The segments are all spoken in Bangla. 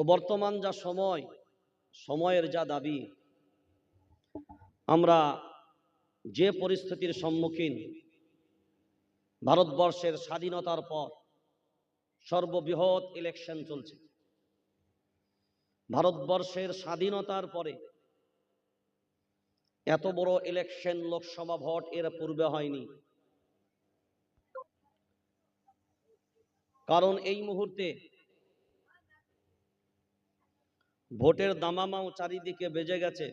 তো বর্তমান যা সময়, সময়ের যা দাবি, আমরা যে পরিস্থিতির সম্মুখীন ভারতবর্ষের স্বাধীনতার পর সর্ববৃহৎ ইলেকশন চলছে। ভারতবর্ষের স্বাধীনতার পরে এত বড় ইলেকশন লোকসভা ভোট এর পূর্বে হয়নি। কারণ এই মুহূর্তে ভোটের দামামাও চারিদিকে বেজে গেছে।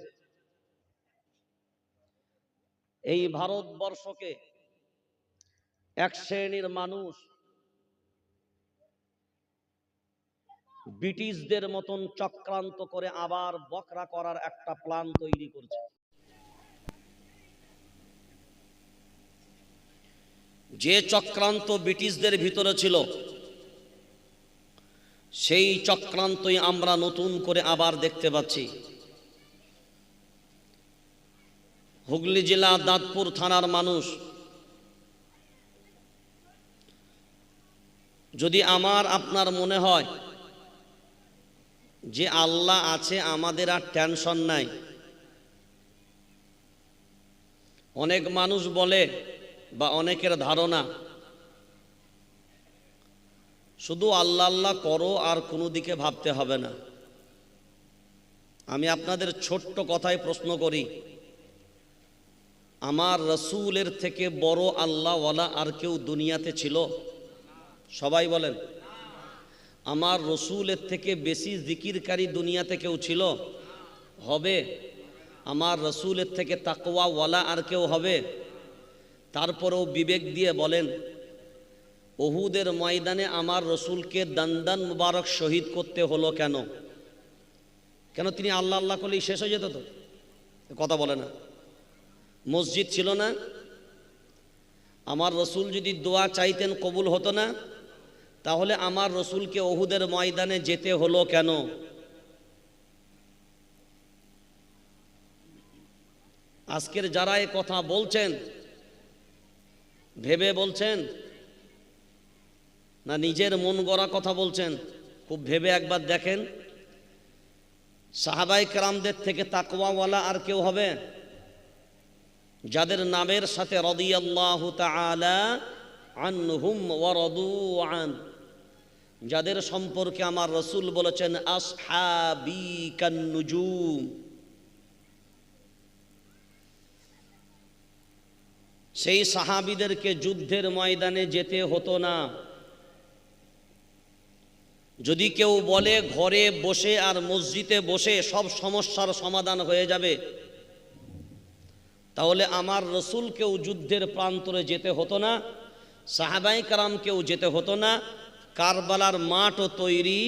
এই ভারতবর্ষকে এক শ্রেণির মানুষ ব্রিটিশদের মতন চক্রান্ত করে আবার বকরা করার একটা প্ল্যান তৈরি করছে। যে চক্রান্ত ব্রিটিশদের ভিতরে ছিল সেই চক্রান্তই আমরা নতুন করে আবার দেখতে পাচ্ছি। হুগলি জেলা দাঁতপুর থানার মানুষ, যদি আমার, আপনার মনে হয় যে আল্লাহ আছে, আমাদের আর টেনশন নাই। অনেক মানুষ বলে বা অনেকের ধারণা শুধু আল্লাহ আল্লাহ করো আর কোনো দিকে ভাবতে হবে না। আমি আপনাদের ছোট্ট কথায় প্রশ্ন করি, আমার রসুলের থেকে বড় আল্লাহওয়ালা আর কেউ দুনিয়াতে ছিল? সবাই বলেন, আমার রসুলের থেকে বেশি জিকিরকারী দুনিয়াতে কেউ ছিল? হবে। আমার রসুলের থেকে তাকওয়াওয়ালা আর কেউ হবে? তারপরেও বিবেক দিয়ে বলেন ওহুদের ময়দানে আমার রসুলকে দান্দান মুবারক শহীদ করতে হলো কেন? কেন তিনি আল্লাহ আল্লাহ করলেই শেষ হয়ে যেত তো? কথা বলে না। মসজিদ ছিল না। আমার রসুল যদি দোয়া চাইতেন কবুল হতো না। তাহলে আমার রসুলকে ওহুদের ময়দানে যেতে হলো কেন? আজকের যারা এ কথা বলছেন, ভেবে বলছেন না নিজের মন গড়া কথা বলছেন? খুব ভেবে একবার দেখেন। সাহাবাই কেরামদের থেকে তাকওয়াওয়ালা আর কেউ হবে? যাদের নামের সাথে আন। যাদের সম্পর্কে আমার রসুল বলেছেন আসহাবি সেই সাহাবিদেরকে যুদ্ধের ময়দানে যেতে হতো না। যদি কেউ বলে ঘরে বসে আর মসজিদে বসে সব সমস্যার সমাধান হয়ে যাবে, তাহলে আমার রসুলকেও যুদ্ধের প্রান্তরে যেতে হতো না, সাহাবাই কারামকেও যেতে হতো না, কারবালার মাঠও তৈরি,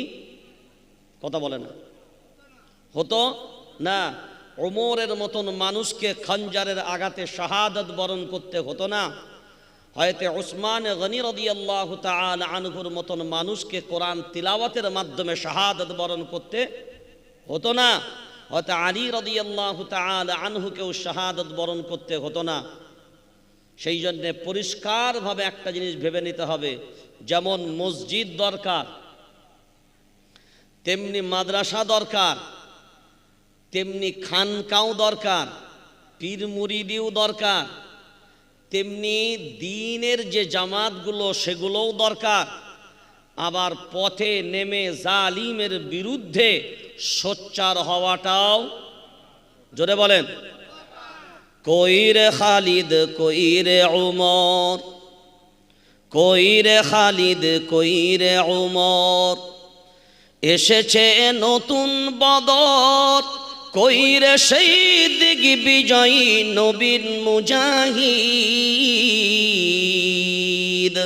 কথা বলে না। হতো না, ওমরের মতন মানুষকে খঞ্জারের আঘাতে শাহাদত বরণ করতে হতো না। হয়তো ওসমান গনি রদিয়াল্লাহ তাল আনহুর মতন মানুষকে কোরআন তিলাওয়াতের মাধ্যমে শাহাদত বরণ করতে হতো না। হয়তো আলী রদিয়াল্লাহ তাল আনহুকেও শাহাদত বরণ করতে হতো না। সেই জন্যে পরিষ্কারভাবে একটা জিনিস ভেবে নিতে হবে, যেমন মসজিদ দরকার, তেমনি মাদ্রাসা দরকার, তেমনি খানকাও দরকার পীর মুরিদিও দরকার তেমনি দিনের যে জামাতগুলো, সেগুলোও দরকার। আবার পথে নেমে জালিমের বিরুদ্ধে সোচ্চার হওয়াটাও, জোরে বলেন, কইরে খালিদ, কইরে উমর, কইরে খালিদ, কইরে উমর, এসেছে নতুন বদর। কইরে সেই দিগ বিজয়ী নবীন মুজাহিদ।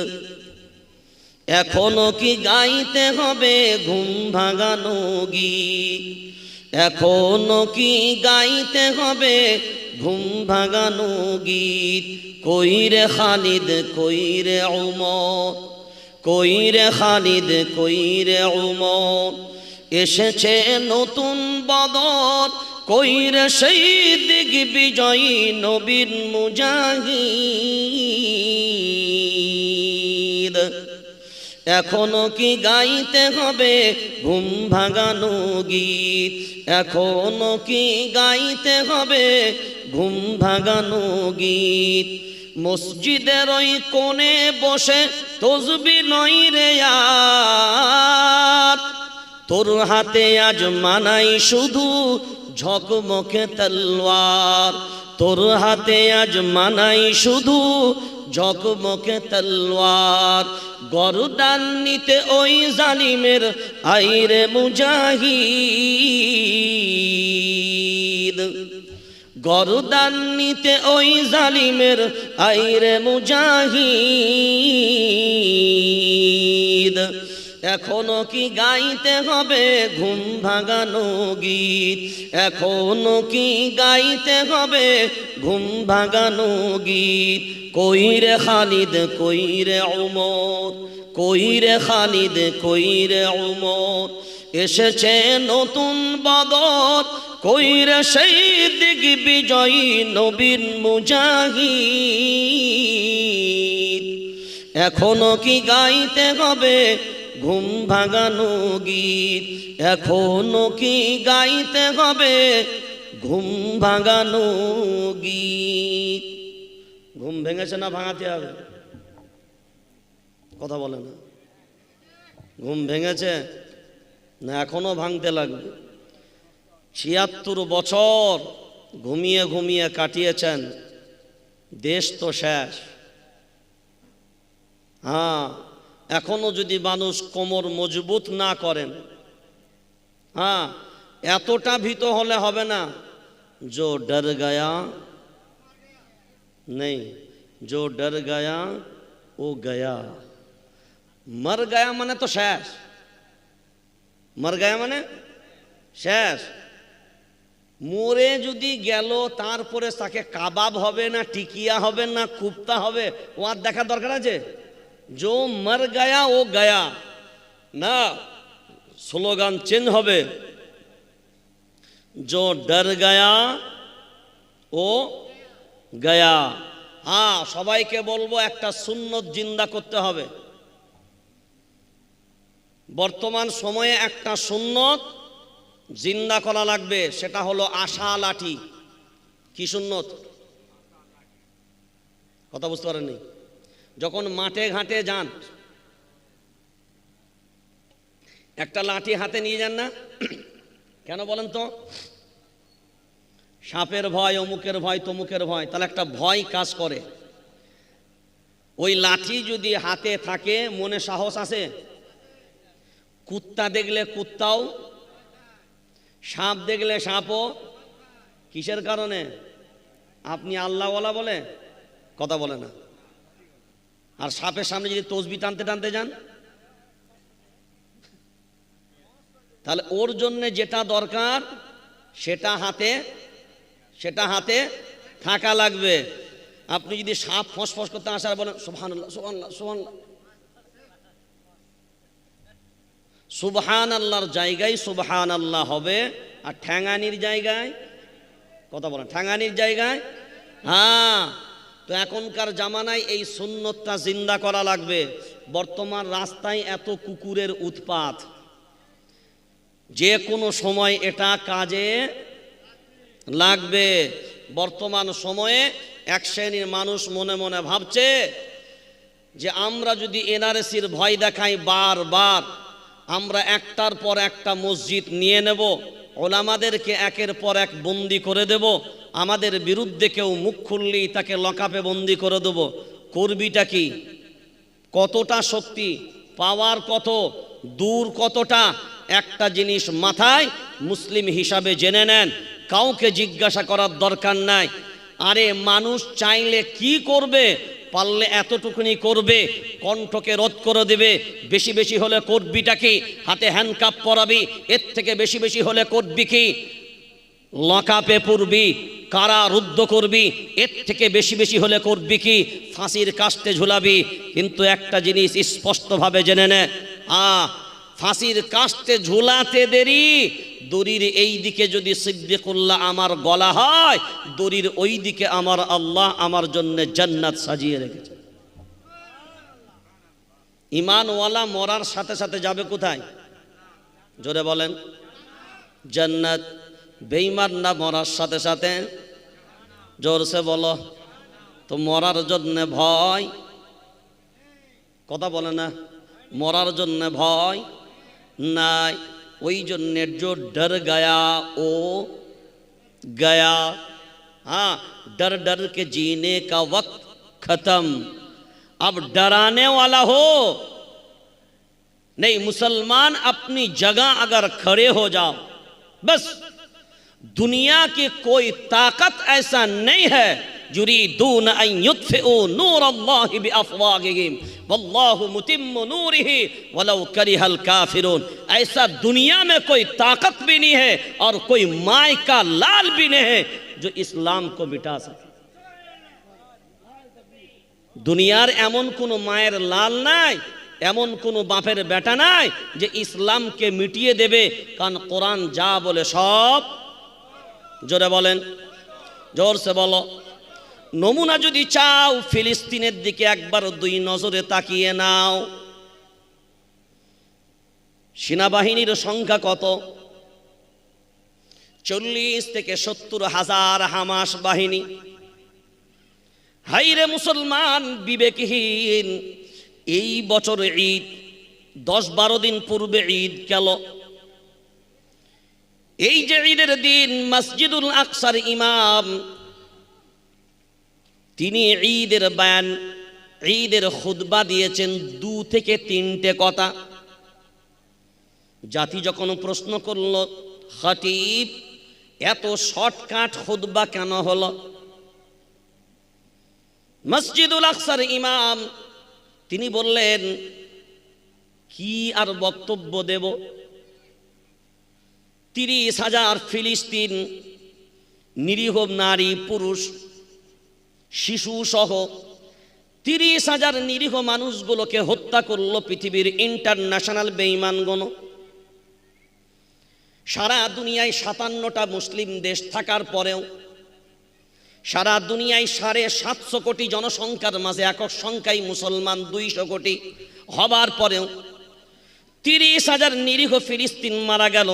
এখনও কি গাইতে হবে ঘুম ভাঙানো গীত এখনও কি গাইতে হবে ঘুম ভাঙানো গীত? কইরে খালিদ, কইরে উমর, কইরে খালিদ, কইরে উমর। এসেছে নতুন বদর, কইরে সেই দিগ বিজয়ী নবীন মুজাহিদ। এখনও কি গাইতে হবে ঘুম ভাঙানো গীত? এখনও কি গাইতে হবে ঘুম ভাঙানো গীত? মসজিদের ওই কোণে বসে তসবি নই রে আর। তোর হাতে আজ মানাই শুধু ঝকমকে তলোয়ার। তোর হাতে আজ মানাই শুধু ঝকমকে তলোয়ার। গরদান নিতে ওই জালিমের আইরে মুজাহিদ। গরদান নিতে ওই জালিমের আইরে মুজাহিদ। এখনও কি গাইতে হবে ঘুম ভাঙানো গীত? এখনও কি গাইতে হবে ঘুম ভাঙানো গীত? কইরে খালিদ, কইরে উমর, কইরে খালিদ, কইরে অমর এসেছে নতুন বদর, কইরে সেই দিক বিজয়ী নবীন মুজাহিদ। এখনও কি গাইতে হবে ঘুম ভাঙানো গীত। এখনও কি গাইতে হবে? ঘুম ভাঙানো গীত। ঘুম ভেঙেছে না ভাঙাতে হবে? কথা বলে না। ঘুম ভেঙেছে না এখনও ভাঙতে লাগবে? ছিয়াত্তর বছর ঘুমিয়ে ঘুমিয়ে কাটিয়েছেন। দেশ তো শেষ। হ্যাঁ এখনও যদি মানুষ কোমর মজবুত না করেন হ্যাঁ এতটা ভীত হলে হবে না। জো ডর গয়া, নেই জো ডর গয়া, ও গয়া। মর গয়া মানে তো শেষ। মর গয়া মানে শেষ। মরে যদি গেল, তারপরে তাকে কাবাব হবে না, টিকিয়া হবে না, কুপ্তা হবে ও আর দেখার দরকার আছে? জো মর গয়া ও গয়া না স্লোগান চেঞ্জ হবে জো ডর গয়া ও গয়া হ্যাঁ সবাইকে বলব একটা সুন্নত জিন্দা করতে হবে। বর্তমান সময়ে একটা সুন্নত জিন্দা করা লাগবে, সেটা হলো আশা লাঠি। কি সুন্নত? কথা বুঝতে পারেননি? যখন মাঠে ঘাটে যান, একটা লাঠি হাতে নিয়ে যান না? কেন বলেন তো? সাপের ভয়, অমুকের ভয়, তমুকের ভয়, তাহলে একটা ভয় কাজ করে। ওই লাঠি যদি হাতে থাকে, মনে সাহস আছে? কুত্তা দেখলে কুত্তাও, সাপ দেখলে সাপও। কিসের কারণে? আপনি আল্লাহওয়ালা বলে? কথা বলে না। আর সাপের সামনে যদি তসবি টানতে টানতে যান? তাহলে ওর জন্য যেটা দরকার, সেটা হাতে সেটা হাতে থাকা লাগবে। আপনি যদি সাপ ফসফস করতে আসার বলেন সুবহান আল্লাহ সুবহান আল্লাহ সুবহান আল্লাহ সুবহান আল্লাহর জায়গায় সুবহান আল্লাহ হবে, আর ঠ্যাঙানির জায়গায়, কথা বলেন ঠ্যাঙানির জায়গায় হ্যাঁ। তো এখনকার জামানায় এই সুন্নতটা জিন্দা করা লাগবে। বর্তমান রাস্তায় এত কুকুরের উৎপাত। যে কোনো সময় এটা কাজে লাগবে। বর্তমান সময়ে এক শ্রেণির মানুষ মনে মনে ভাবছে যে আমরা যদি এনআরএসির ভয় দেখাই বারবার, আমরা একটার পর একটা মসজিদ নিয়ে নেব, ওলামাদেরকে একের পর এক বন্দি করে দেব আমাদের বিরুদ্ধে কেউ মুখ খুললেই তাকে লকাপে বন্দি করে দেব। করবিটা কি? কতটা শক্তি? পাওয়ার কত? দূর কতটা? একটা জিনিস মাথায় মুসলিম হিসাবে জেনে নেন। কাউকে জিজ্ঞাসা করার দরকার নাই। আরে, মানুষ চাইলে কি করবে? পারলে এতটুকুনি করবে, কণ্ঠকে রোধ করে দেবে। বেশি বেশি হলে করবিটা কি? হাতে হ্যান্ডকাপ পরাবি। এর থেকে বেশি বেশি হলে করবি কি? লকাপে পড়বি কারা রুদ্ধ করবি, এর থেকে বেশি বেশি হলে করবি কি? ফাঁসির কাস্তে ঝুলাবি। কিন্তু একটা জিনিস স্পষ্টভাবে জেনে নে। আ, ফাঁসির কাস্তে ঝুলাতে দেরি, দড়ির এই দিকে যদি সিদ্দিকুল্লাহ আমার গলা হয়, দড়ির ওই দিকে আমার আল্লাহ আমার জন্য জান্নাত সাজিয়ে রেখেছে। ইমানওয়ালা মরার সাথে সাথে যাবে কোথায়? জোরে বলেন, জান্নাত বেঈমান না মরার সাথে সাথে জোরসে বলো তো মরার জন্য ভয় কথা বলে না মরার জন্য ভয় নাই ওই জন্যে जो डर गया ओ गया हाँ डर डर के जीने का वक्त खत्म अब डराने वाला हो नहीं मुसलमान अपनी जगह अगर खड़े हो जाओ बस दुनिया की कोई ताकत ऐसा नहीं है युरीदून अन युत्फिउ नूर अल्लाह बिअफवाहिहिम वल्लाहु मुतिम्मु नूरिही वलौ करिहल काफिरून ऐसा दुनिया में कोई ताकत भी नहीं है और कोई माय का लाल भी नहीं है जो इस्लाम को मिटा सके দুনিয়ার এমন কোনো মায়ের লাল নাই এমন কোনো বাপের বেটা নাই যে ইসলামকে মিটিয়ে দেবে কারণ কোরআন যা বলে সব জোরে বলেন, জোরসে বলো, নমুনা যদি চাও ফিলিস্তিনের দিকে একবার দুই নজরে তাকিয়ে নাও। সেনাবাহিনীর সংখ্যা কত? চল্লিশ থেকে সত্তর হাজার হামাস বাহিনী। হাইরে মুসলমান বিবেকহীন, এই বছর ঈদ, দশ বারো দিন পূর্বে ঈদ গেল। এই যে ঈদের দিন মসজিদুল আকসার ইমাম, তিনি ঈদের বায়ান, ঈদের খুদবা দিয়েছেন দু থেকে তিনটে কথা। জাতি যখন প্রশ্ন করল, খতিব, এত শর্টকাট খুদবা কেন হলো? মসজিদুল আকসার ইমাম, তিনি বললেন, কি আর বক্তব্য দেব? তিরিশ হাজার ফিলিস্তিন নিরীহ নারী, পুরুষ শিশু সহ তিরিশ হাজার নিরীহ মানুষগুলোকে হত্যা করল পৃথিবীর ইন্টারন্যাশনাল বেইমানগণ। সারা দুনিয়ায় সাতান্নটা মুসলিম দেশ থাকার পরেও সারা দুনিয়ায় সাড়ে সাতশো কোটি জনসংখ্যার মাঝে একক সংখ্যায় মুসলমান দুইশো কোটি হবার পরেও তিরিশ হাজার নিরীহ ফিলিস্তিন মারা গেল।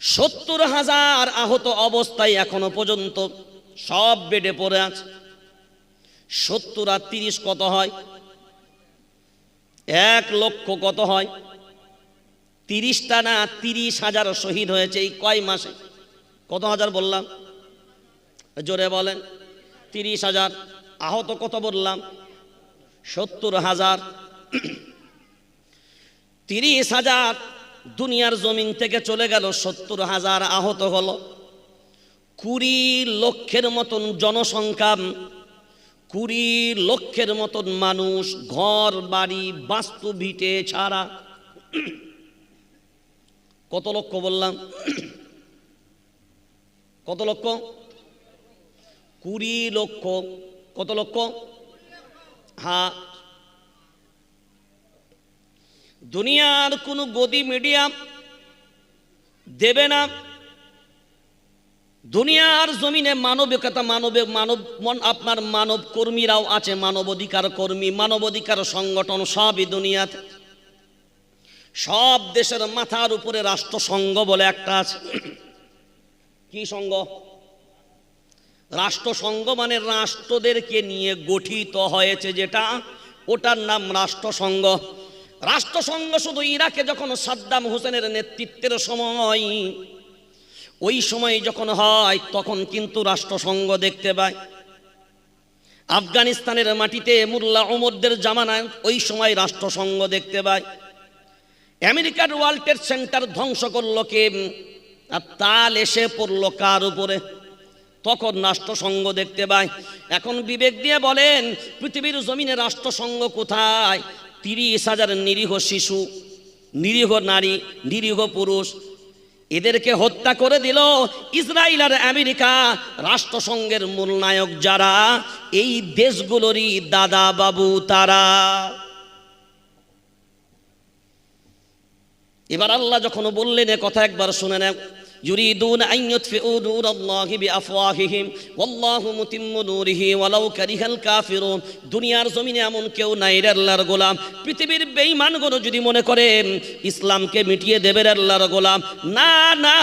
সত্তর হাজার আহত অবস্থায় এখনও পর্যন্ত সব বেডে পড়ে আছে। সত্তর আর তিরিশ কত হয়? এক লক্ষ কত হয়? তিরিশটা না তিরিশ হাজার শহীদ হয়েছে এই কয় মাসে? কত হাজার বললাম? জোরে বলেন। তিরিশ হাজার। আহত কত বললাম? সত্তর হাজার। তিরিশ হাজার দুনিয়ার জমিন থেকে চলে গেল, সত্তর হাজার আহত হলো। কুড়ি লক্ষের মতন জনসংখ্যা, কুড়ি লক্ষের মতন মানুষ ঘর, বাড়ি, বাস্তু ভিটে ছাড়া। কত লক্ষ বললাম? কত লক্ষ? কুড়ি লক্ষ। কত লক্ষ? হ্যাঁ দুনিয়ার কোনো গদি মিডিয়াম দেবে না। দুনিয়ার জমিনে মানবিকতা, মানবিক, মানব, মন আপনার মানব কর্মীরাও আছে মানবাধিকার কর্মী মানবাধিকার সংগঠন সবই দুনিয়াতে। সব দেশের মাথার উপরে রাষ্ট্রসংঘ বলে একটা আছে। কি সংঘ? রাষ্ট্রসংঘ মানে রাষ্ট্রদেরকে নিয়ে গঠিত হয়েছে যেটা, ওটার নাম রাষ্ট্রসংঘ রাষ্ট্রসংঘ শুধু ইরাকে যখন সাদ্দাম হোসেনের নেতৃত্বের সময়, ওই সময় যখন হয়, তখন কিন্তু রাষ্ট্রসংঘ দেখতে পায়। আফগানিস্তানের মাটিতে মুল্লা ওমরদের জামানায় ওই সময় রাষ্ট্রসংঘ দেখতে পায়। আমেরিকার ওয়ার্ল্ড ট্রেড সেন্টার ধ্বংস করল কে? আর তাল এসে পড়ল কার উপরে? তখন রাষ্ট্রসংঘ দেখতে পায়। এখন বিবেক দিয়ে বলেন, পৃথিবীর জমিনে রাষ্ট্রসংঘ কোথায়? তিরিশ হাজার নিরীহ শিশু, নিরীহ নারী, নিরীহ পুরুষ, এদেরকে হত্যা করে দিল ইসরায়েল আর আমেরিকা। রাষ্ট্রসংঘের মূল নায়ক যারা, এই দেশগুলোরই দাদা বাবু তারা। এবার আল্লাহ যখন বললেন, এ কথা একবার শুনে নেন يريدون أن يطفئوا نور الله بأفواههم والله متم نوره ولو كره الكافرون দুনিয়ার জমিনে এমন কেউ নাই রে আল্লাহর গোলাম পৃথিবীর বেঈমানগুলো যদি মনে করে ইসলামকে মিটিয়ে দেবে রে আল্লাহর গোলাম না না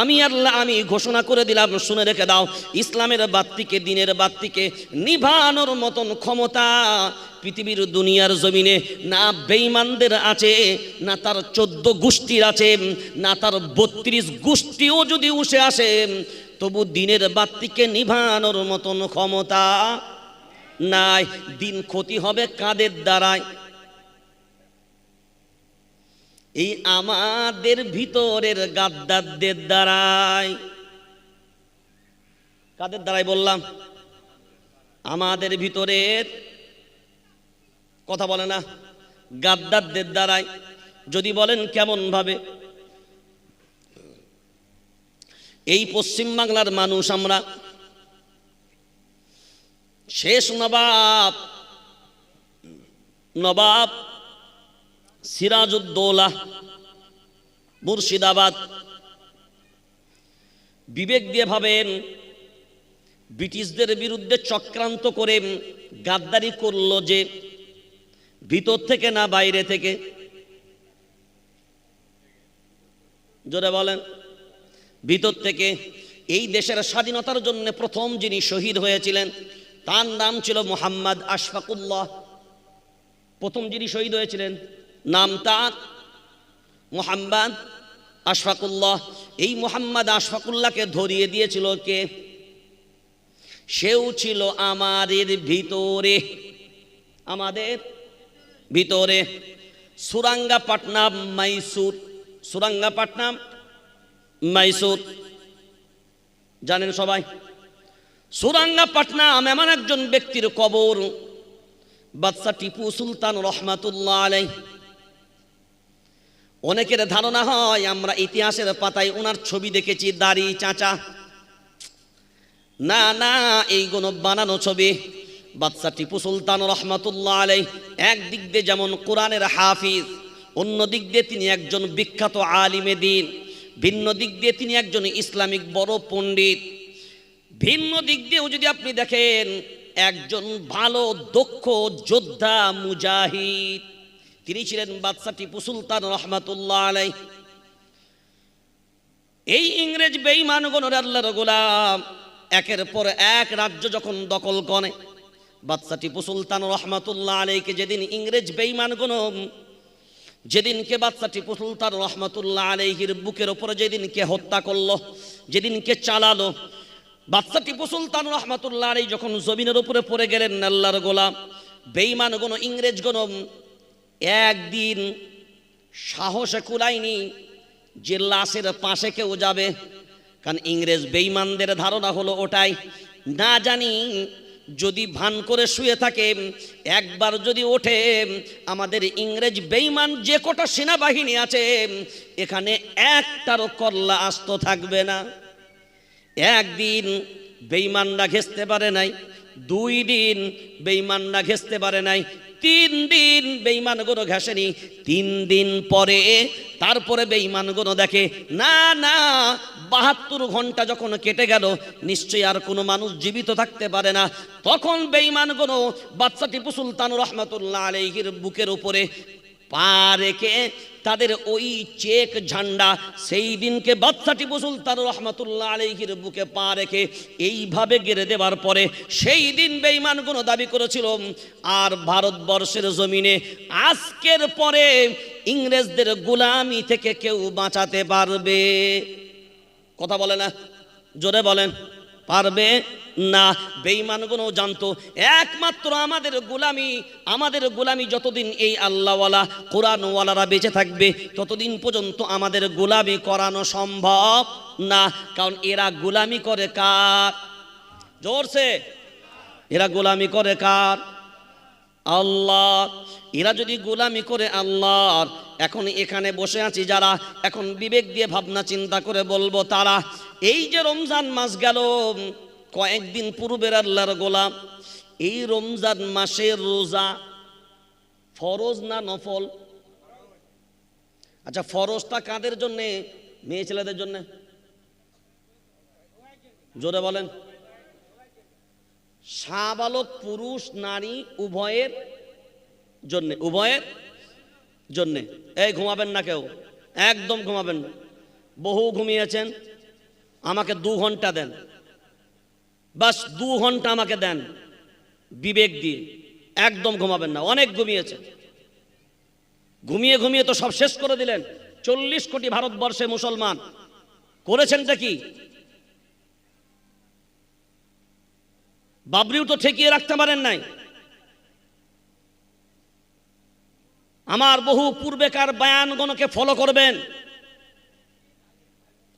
আমি আল্লাহ আমি ঘোষণা করে দিলাম শুনে রেখে দাও ইসলামের বাত্তিকে দিনের বাত্তিকে নিভানোর মতন ক্ষমতা পৃথিবীর দুনিয়ার জমিনে না বেঈমানদের আছে, না তার চোদ্দ গোষ্ঠীর আছে, না তার বত্রিশ গোষ্ঠীও যদি উঠে আসে, তবু দিনের বাত্তিকে নিভানোর মতন ক্ষমতা নাই। দিন ক্ষতি হবে কাদের দ্বারায়। এই আমাদের ভিতরের গাদ্দারদের দ্বারাই কাদের দ্বারাই বললাম? আমাদের ভিতরের কথা বলে না। গাদ্দারদের দ্বারাই। যদি বলেন কেমন ভাবে? এই পশ্চিম বাংলার মানুষ আমরা। শেষ নবাব নবাব সিরাজউদ্দৌলা, মুর্শিদাবাদ। বিবেক দিয়ে ভাবেন, ব্রিটিশদের বিরুদ্ধে চক্রান্ত করে গাদ্দারি করল যে ভিতর থেকে না বাইরে থেকে? জোরে বলেন। ভিতর থেকে এই দেশের স্বাধীনতার জন্য প্রথম যিনি শহীদ হয়েছিলেন, তার নাম ছিল মোহাম্মদ আশফাকুল্লাহ। প্রথম যিনি শহীদ হয়েছিলেন, নাম তার, মোহাম্মদ আশফাকুল্লাহ। এই মোহাম্মদ আশফাকুল্লাহকে ধরিয়ে দিয়েছিল কে? সেও ছিল আমাদের ভিতরে। আমাদের ভিতরে সুরাঙ্গাপাটনাম মাইসুর। সুরাঙ্গাপাটনাম মাইসুর। জানেন সবাই? সুরাঙ্গাপাটনাম এমন একজন ব্যক্তির কবর, বাদশা টিপু সুলতান রহমাতুল্লাহ আলাই অনেকের ধারণা হয়, আমরা ইতিহাসের পাতায় ওনার ছবি দেখেছি, দাড়ি, চাঁচা। না না এইগুলো বানানো ছবি। বাদশা টিপু সুলতান রহমাতুল্লাহ আলাই একদিক দিয়ে যেমন কোরআনের হাফিজ, অন্য দিক দিয়ে তিনি একজন বিখ্যাত আলিমে দিন, ভিন্ন দিক দিয়ে তিনি একজন ইসলামিক বড় পণ্ডিত। ভিন্ন দিক দিয়েও যদি আপনি দেখেন, একজন ভালো, দক্ষ যোদ্ধা মুজাহিদ, তিনি ছিলেন বাদশা টিপু সুলতান রহমাতুল্লাহ আলাই এই ইংরেজ বেঈমানগণের আল্লাহর গোলাম, একের পর এক রাজ্য যখন দখল করে বাদশা টিপু সুলতান রহমাতুল্লাহ আলাইকে যেদিন ইংরেজ বেঈমানগণ যেদিনকে বাদশা টিপু সুলতান রহমাতুল্লাহ আলাইহির বুকের ওপরে যেদিনকে হত্যা করল, যেদিনকে চালালো বাদশা টিপু সুলতান রহমাতুল্লাহ আলাই যখন জমিনের উপরে পড়ে গেলেন আল্লাহর গোলাম বেঈমানগণ ইংরেজগণ একদিন সাহসে কুলায়নি যে লাশের পাশে কেউ যাবে, কারণ ইংরেজ বেঈমানদের ধারণা হলো ওটাই, না জানি যদি ভান করে শুয়ে থাকে, একবার যদি ওঠে, আমাদের ইংরেজ বেইমান যে কটা সেনাবাহিনী আছে, এখানে একটারও কল্লা আস্ত থাকবে না। একদিন বেইমানরা ঘেসতে পারে নাই দুই দিন বেঈমানরা ঘেসতে পারে নাই, তিন দিন বেঈমানগুলো ঘেসেনি তিন দিন পরে তারপরে বেঈমানগুলো দেখে, না না, বাহাত্তর ঘণ্টা যখন কেটে গেল, নিশ্চয়ই আর কোনো মানুষ জীবিত থাকতে পারে না। তখন বেঈমানগুলো বাচ্চা টিপু সুলতান রহমতুল্লাহ আলহির বুকের উপরে পা রেখে তাদের ওই চেক ঝান্ডা, সেই দিনকে বাচ্চা টিপু সুলতান রহমতুল্লাহ আলহির বুকে পা রেখে এইভাবে গেড়ে দেওয়ার পরে সেই দিন বেঈমানগুলো দাবি করেছিল, আর ভারতবর্ষের জমিনে আজকের পরে ইংরেজদের গোলামি থেকে কেউ বাঁচাতে পারবে? কথা বলে না, জোরে বলেন। পারবে না। বেঈমানগুলো জানতো। একমাত্র আমাদের গোলামি আমাদের গোলামি যতদিন এই আল্লাহওয়ালা, কোরআনওয়ালারা বেঁচে থাকবে, ততদিন পর্যন্ত আমাদের গোলামি করানো সম্ভব না। কারণ এরা গোলামি করে কার? জোরছে এরা গোলামি করে কার? আল্লাহ। এরা যদি গোলামি করে আল্লাহর, এখন এখানে বসে আছি যারা, এখন বিবেক দিয়ে ভাবনা চিন্তা করে বলব তারা এই যে রমজান মাস গেল, কয়েকদিন পূর্বের আল্লাহর গোলাম, এই রমজান মাসের রোজা ফরজ না নফল? আচ্ছা ফরজটা কাদের জন্যে? মেয়ে ছেলেদের জন্যে। জোরে বলেন। সাবালক পুরুষ, নারী উভয়ের জন্যে। উভয়ের জন্যে। এই ঘুমাবেন না কেউ। একদম ঘুমাবেন বহু ঘুমিয়েছেন। আমাকে দু ঘণ্টা দেন। বাস দু ঘণ্টা আমাকে দেন বিবেক দিয়ে। একদম ঘুমাবেন না, অনেক ঘুমিয়েছেন ঘুমিয়ে ঘুমিয়ে তো সব শেষ করে দিলেন। চল্লিশ কোটি ভারতবর্ষে মুসলমান। করেছেনটা কি? বাবরিও তো ঠেকিয়ে রাখতে পারেন নাই। আমার বহু পূর্বেকার বয়ানগণকে ফলো করবেন।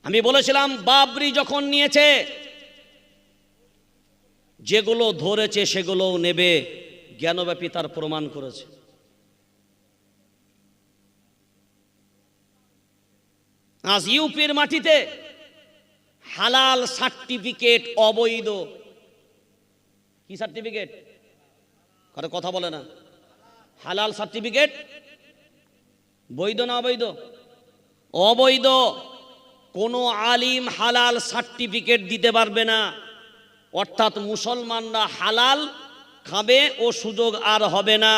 আমি বলেছিলাম, বাবরি যখন নিয়েছে, যেগুলো ধরেছে সেগুলোও নেবে, জ্ঞানব্যাপী তার প্রমাণ করেছে। আজ ইউপির মাটিতে হালাল সার্টিফিকেট অবৈধ। কি সার্টিফিকেট? কারও কথা বলে না। হালাল সার্টিফিকেট? বৈধ না অবৈধ? অবৈধ। কোনো আলিম হালাল সার্টিফিকেট দিতে পারবে না। অর্থাৎ মুসলমানরা হালাল খাবে ও সুযোগ আর হবে না।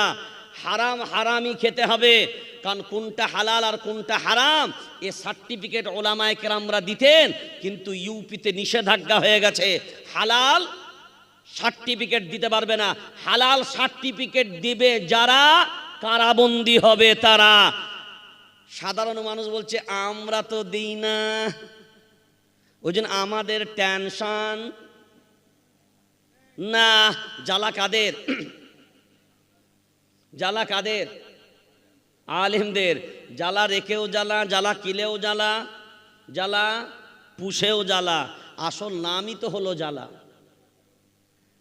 হারাম হারামই খেতে হবে, কারণ কোনটা হালাল আর কোনটা হারাম, এ সার্টিফিকেট ওলামায় কেরামরা দিতেন, কিন্তু ইউপিতে নিষেধাজ্ঞা হয়ে গেছে। হালাল সার্টিফিকেট দিতে পারবে না। হালাল সার্টিফিকেট দিবে যারা, কারাবন্দি হবে তারা। সাধারণ মানুষ বলছে, আমরা তো দিই না। ওই জন্য আমাদের টেনশন। না, জ্বালা কাদের? জ্বালা কাদের? আলেমদের। জ্বালা রেখেও জ্বালা জ্বালা কিলেও জ্বালা জ্বালা পুষেও জ্বালা। আসল নামই তো হলো জ্বালা।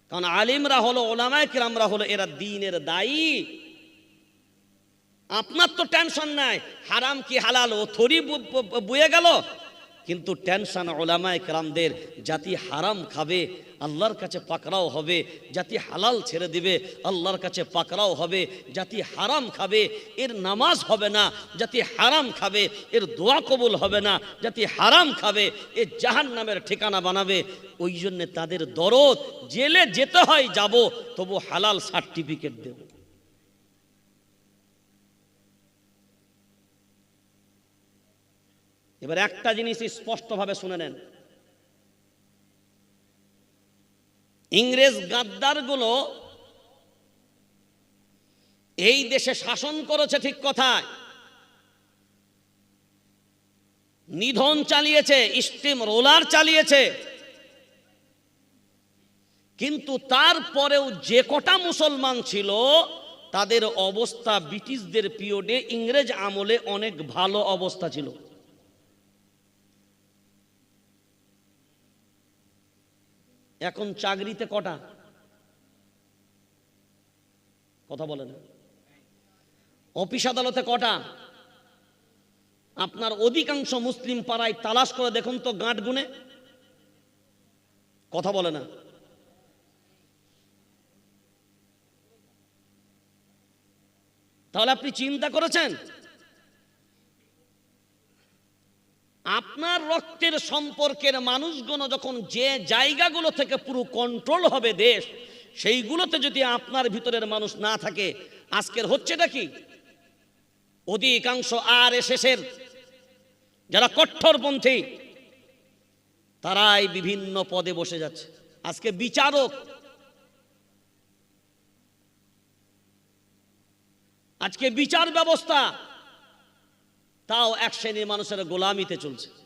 কারণ আলিমরা হলো, ওলামায় কিরামরা হলো, এরা দিনের দায়ী। আপনার তো টেনশন নাই। হারাম কি হালাল? ও থরি বুয়ে গেল। কিন্তু টেনশন ওলামায় কেরামদের, জাতি হারাম খাবে, আল্লাহর কাছে পাকড়াও হবে, জাতি হালাল ছেড়ে দিবে, আল্লাহর কাছে পাকড়াও হবে, জাতি হারাম খাবে, এর নামাজ হবে না, জাতি হারাম খাবে, এর দোয়া কবুল হবে না, জাতি হারাম খাবে, এ জাহান নামের ঠিকানা বানাবে। ওই জন্যে তাদের দরদ, জেলে যেতে হয়, যাব, তবু হালাল সার্টিফিকেট দেব। এবার একটা জিনিস স্পষ্টভাবে শুনে নেন। ইংরেজ গাদ্দারগুলো এই দেশে শাসন করেছে ঠিক কথায়। নিধন চালিয়েছে, স্টিম রোলার চালিয়েছে। কিন্তু তারপরেও যে কটা মুসলমান ছিল, তাদের অবস্থা ব্রিটিশদের পিরিয়ডে ইংরেজ আমলে অনেক ভালো অবস্থা ছিল। এখন চাকরিতে কটা? কথা বলে না অফিস আদালতে কটা? আপনার অধিকাংশ মুসলিম পাড়ায় তালাশ করে দেখুন তো গাঁট গুনে। কথা বলে না। তাহলে আপনি চিন্তা করেছেন? আপনার রক্তের সম্পর্কের মানুষগুলো যখন যে জায়গাগুলো থেকে পুরো কন্ট্রোল হবে দেশ, সেইগুলোতে যদি আপনার ভিতরের মানুষ না থাকে, আজকের হচ্ছেটা কি? অধিকাংশ আর এস এসেসের যারা কট্টরপন্থী, তারাই বিভিন্ন পদে বসে যাচ্ছে। আজকে বিচারক, আজকে বিচার ব্যবস্থা তাও এক শ্রেণির মানুষের গোলামিতে চলছে।